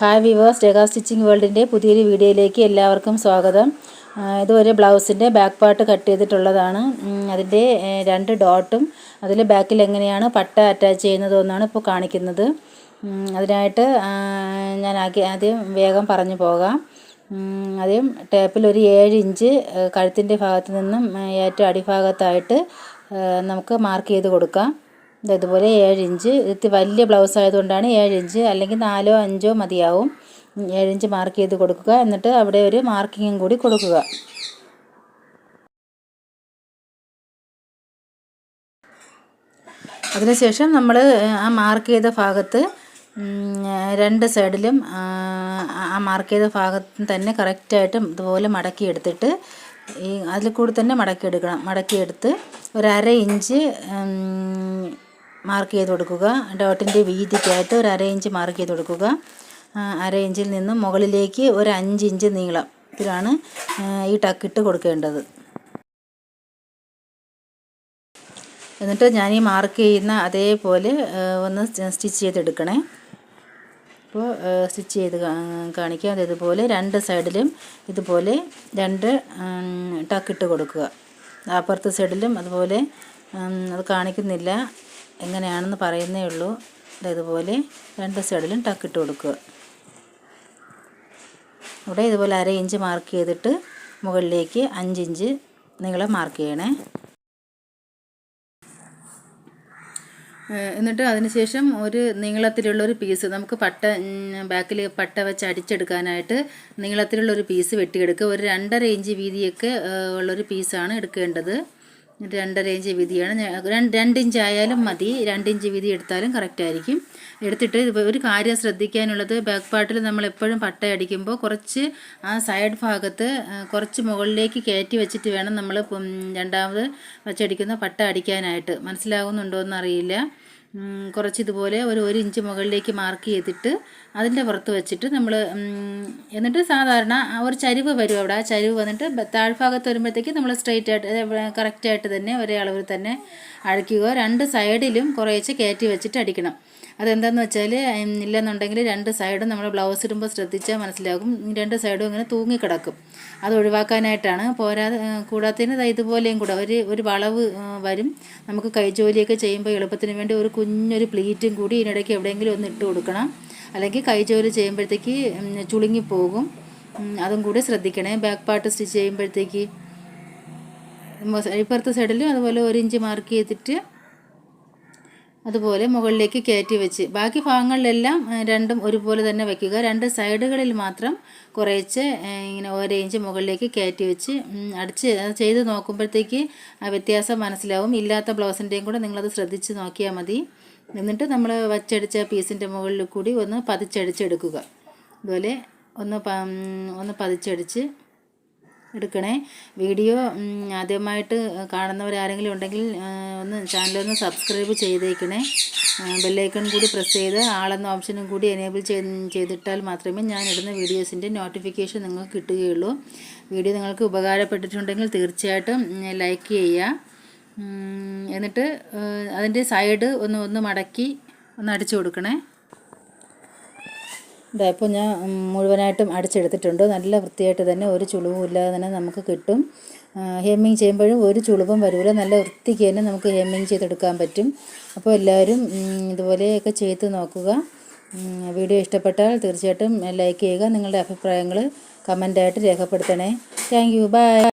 Hi viewers Rekha stitching വേൾഡിന്റെ പുതിയൊരു വീഡിയോയിലേക്ക് എല്ലാവർക്കും സ്വാഗതം. ഇത് ഇതൊരു ബ്ലൗസിന്റെ ബാക്ക് പാർട്ട് കട്ട് ചെയ്തിട്ടുള്ളതാണ്. അതിന്റെ രണ്ട് ഡോട്ടും അതിൽ ബാക്കിൽ എങ്ങനെയാണ് പട്ട അറ്റാച്ച് ചെയ്യുന്നതെന്നാണ് ഇപ്പോൾ കാണിക്കുന്നത്. അതിനായിട്ട് ഞാൻ ആദ്യം വേഗം പറഞ്ഞു പോകാം. ആദ്യം ടേപ്പിൽ ഒരു ഏഴ് ഇഞ്ച് കഴുത്തിന്റെ ഭാഗത്ത് നിന്നും ഏറ്റവും അടിഭാഗത്തായിട്ട് നമുക്ക് മാർക്ക് ചെയ്ത് കൊടുക്കാം. ഇതുപോലെ ഏഴ് ഇഞ്ച്. ഇത് വലിയ ബ്ലൗസ് ആയതുകൊണ്ടാണ് ഏഴ് ഇഞ്ച്. അല്ലെങ്കിൽ നാലോ അഞ്ചോ മതിയാവും. ഏഴ് ഇഞ്ച് മാർക്ക് ചെയ്ത് കൊടുക്കുക. എന്നിട്ട് അവിടെ ഒരു മാർക്കിങ്ങും കൂടി കൊടുക്കുക. അതിനുശേഷം നമ്മൾ ആ മാർക്ക് ചെയ്ത ഭാഗത്ത് രണ്ട് സൈഡിലും ആ മാർക്ക് ചെയ്ത ഭാഗത്ത് തന്നെ കറക്റ്റായിട്ട് ഇതുപോലെ മടക്കി എടുത്തിട്ട് ഈ അതിൽ കൂടി തന്നെ മടക്കി എടുക്കണം. മടക്കിയെടുത്ത് ഒരു അര ഇഞ്ച് മാർക്ക് ചെയ്ത് കൊടുക്കുക. ഡോട്ടിന്റെ വീതിക്കായിട്ട് ഒരു അര ഇഞ്ച് മാർക്ക് ചെയ്ത് കൊടുക്കുക. അര ഇഞ്ചിൽ നിന്ന് മുകളിലേക്ക് ഒരു അഞ്ച് ഇഞ്ച് നീളം ഇതിലാണ് ഈ ടക്കിട്ട് കൊടുക്കേണ്ടത്. എന്നിട്ട് ഞാൻ ഈ മാർക്ക് ചെയ്യുന്ന അതേപോലെ ഒന്ന് സ്റ്റിച്ച് ചെയ്തെടുക്കണേ. അപ്പോൾ സ്റ്റിച്ച് ചെയ്ത് കാണിക്കാം. അത് ഇതുപോലെ രണ്ട് സൈഡിലും ഇതുപോലെ രണ്ട് ടക്കിട്ട് കൊടുക്കുക. അപ്പുറത്തെ സൈഡിലും അതുപോലെ അത് കാണിക്കുന്നില്ല. എങ്ങനെയാണെന്ന് പറയുന്നേ ഉള്ളൂ. ഇതുപോലെ രണ്ട് സൈഡിലും ടക്കിട്ട് കൊടുക്കുക. ഇവിടെ ഇതുപോലെ അര ഇഞ്ച് മാർക്ക് ചെയ്തിട്ട് മുകളിലേക്ക് അഞ്ച് ഇഞ്ച് നീളം മാർക്ക് ചെയ്യണേ. എന്നിട്ട് അതിനുശേഷം ഒരു നീളത്തിലുള്ളൊരു പീസ് നമുക്ക് പട്ട ബാക്കിൽ പട്ട വെച്ച് അടിച്ചെടുക്കാനായിട്ട് നീളത്തിലുള്ളൊരു പീസ് വെട്ടിയെടുക്കുക. ഒരു രണ്ടര ഇഞ്ച് വീതിയൊക്കെ ഉള്ളൊരു പീസാണ് എടുക്കേണ്ടത്. രണ്ടര ഇഞ്ച് വീതിയാണ്. രണ്ട് ഇഞ്ച് ആയാലും മതി. രണ്ട് ഇഞ്ച് വീതി എടുത്താലും കറക്റ്റ് ആയിരിക്കും. എടുത്തിട്ട് ഒരു കാര്യം ശ്രദ്ധിക്കാനുള്ളത് ബാക്ക് പാർട്ടിൽ നമ്മൾ എപ്പോഴും പട്ട അടിക്കുമ്പോൾ കുറച്ച് ആ സൈഡ് ഭാഗത്ത് കുറച്ച് മുകളിലേക്ക് കയറ്റി വെച്ചിട്ട് വേണം നമ്മൾ രണ്ടാമത് വച്ചടിക്കുന്ന പട്ട അടിക്കാനായിട്ട്. മനസ്സിലാകുന്നുണ്ടോ എന്നറിയില്ല കുറച്ച് ഇതുപോലെ ഒരു ഒരു ഇഞ്ച് മുകളിലേക്ക് മാർക്ക് ചെയ്തിട്ട് അതിന്റെ പുറത്ത് വെച്ചിട്ട് നമ്മൾ എന്നിട്ട് സാധാരണ ഒരു ചരിവ് വരും അവിടെ. ആ ചരിവ് വന്നിട്ട് താഴ്ഭാഗത്ത് വരുമ്പോഴത്തേക്ക് നമ്മൾ സ്ട്രെയിറ്റ് ആയിട്ട് കറക്റ്റായിട്ട് തന്നെ ഒരേ അളവിൽ തന്നെ അടിക്കുക രണ്ട് സൈഡിലും കുറേശ്ശെ കയറ്റി വെച്ചിട്ട് അടിക്കണം. അതെന്താണെന്ന് വെച്ചാൽ ഇല്ലെന്നുണ്ടെങ്കിൽ രണ്ട് സൈഡും നമ്മൾ ബ്ലൗസ് ഇടുമ്പോൾ ശ്രദ്ധിച്ചാൽ മനസ്സിലാകും. രണ്ട് സൈഡും ഇങ്ങനെ തൂങ്ങിക്കിടക്കും. അത് ഒഴിവാക്കാനായിട്ടാണ്. പോരാതെ കൂടാത്തതിന് ഇതുപോലെയും കൂടെ ഒരു ഒരു വളവ് വരും. നമുക്ക് കൈജോലിയൊക്കെ ചെയ്യുമ്പോൾ എളുപ്പത്തിന് വേണ്ടി ഒരു കുഞ്ഞൊരു പ്ലീറ്റും കൂടി ഇതിനിടയ്ക്ക് എവിടെയെങ്കിലും ഒന്ന് ഇട്ട് കൊടുക്കണം. അല്ലെങ്കിൽ കൈജോലി ചെയ്യുമ്പോഴത്തേക്ക് ചുളുങ്ങിപ്പോകും അതും കൂടി ശ്രദ്ധിക്കണേ. ബാക്ക് പാർട്ട് സ്റ്റിച്ച് ചെയ്യുമ്പോഴത്തേക്ക്. ഇപ്പുറത്തെ സൈഡിലും അതുപോലെ ഒരു ഇഞ്ച് മാർക്ക് ചെയ്തിട്ട് അതുപോലെ മുകളിലേക്ക് കയറ്റി വെച്ച്. ബാക്കി ഭാഗങ്ങളിലെല്ലാം രണ്ടും ഒരുപോലെ തന്നെ വയ്ക്കുക രണ്ട് സൈഡുകളിൽ മാത്രം കുറേച്ച് ഇങ്ങനെ ഓരോ ഇഞ്ച് മുകളിലേക്ക് കയറ്റി വെച്ച് അടിച്ച് ചെയ്ത് നോക്കുമ്പോഴത്തേക്ക് ആ വ്യത്യാസം മനസ്സിലാവും. ഇല്ലാത്ത ബ്ലൗസിന്റെയും കൂടെ നിങ്ങളത് ശ്രദ്ധിച്ച് നോക്കിയാൽ മതി. എന്നിട്ട് നമ്മൾ വച്ചടിച്ച പീസിന്റെ മുകളിൽ കൂടി ഒന്ന് പതിച്ചടിച്ചെടുക്കുക. അതുപോലെ ഒന്ന് ഒന്ന് പതിച്ചടിച്ച് എടുക്കണേ. വീഡിയോ ആദ്യമായിട്ട് കാണുന്നവരാരെങ്കിലും ഉണ്ടെങ്കിൽ ഒന്ന് ചാനലൊന്ന് സബ്സ്ക്രൈബ് ചെയ്തേക്കണേ. ബെല്ലൈക്കൺ കൂടി പ്രസ് ചെയ്ത് ആളെന്ന ഓപ്ഷനും കൂടി എനേബിൾ ചെയ്തിട്ടാൽ മാത്രമേ ഞാൻ ഇടുന്ന വീഡിയോസിന്റെ നോട്ടിഫിക്കേഷൻ നിങ്ങൾക്ക് കിട്ടുകയുള്ളൂ. വീഡിയോ നിങ്ങൾക്ക് ഉപകാരപ്പെട്ടിട്ടുണ്ടെങ്കിൽ തീർച്ചയായിട്ടും ലൈക്ക് ചെയ്യുക. എന്നിട്ട് അതിന്റെ സൈഡ് ഒന്ന് ഒന്ന് മടക്കി ഒന്ന് അടിച്ചു കൊടുക്കണേ. ഇതാ ഇപ്പോൾ ഞാൻ മുഴുവനായിട്ടും അടിച്ചെടുത്തിട്ടുണ്ട്. നല്ല വൃത്തിയായിട്ട് തന്നെ ഒരു ചുളിവും ഇല്ലാതെ തന്നെ നമുക്ക് കിട്ടും. ഹെമ്മിങ് ചെയ്യുമ്പോഴും ഒരു ചുളിവും വരില്ല നല്ല വൃത്തിക്ക് തന്നെ നമുക്ക് ഹെമ്മിങ് ചെയ്തെടുക്കാൻ പറ്റും. അപ്പോൾ എല്ലാവരും ഇതുപോലെയൊക്കെ ചെയ്ത് നോക്കുക. വീഡിയോ ഇഷ്ടപ്പെട്ടാൽ തീർച്ചയായിട്ടും ലൈക്ക് ചെയ്യുക. നിങ്ങളുടെ അഭിപ്രായങ്ങൾ കമന്റായിട്ട് രേഖപ്പെടുത്തണേ. Thank you. ബൈ.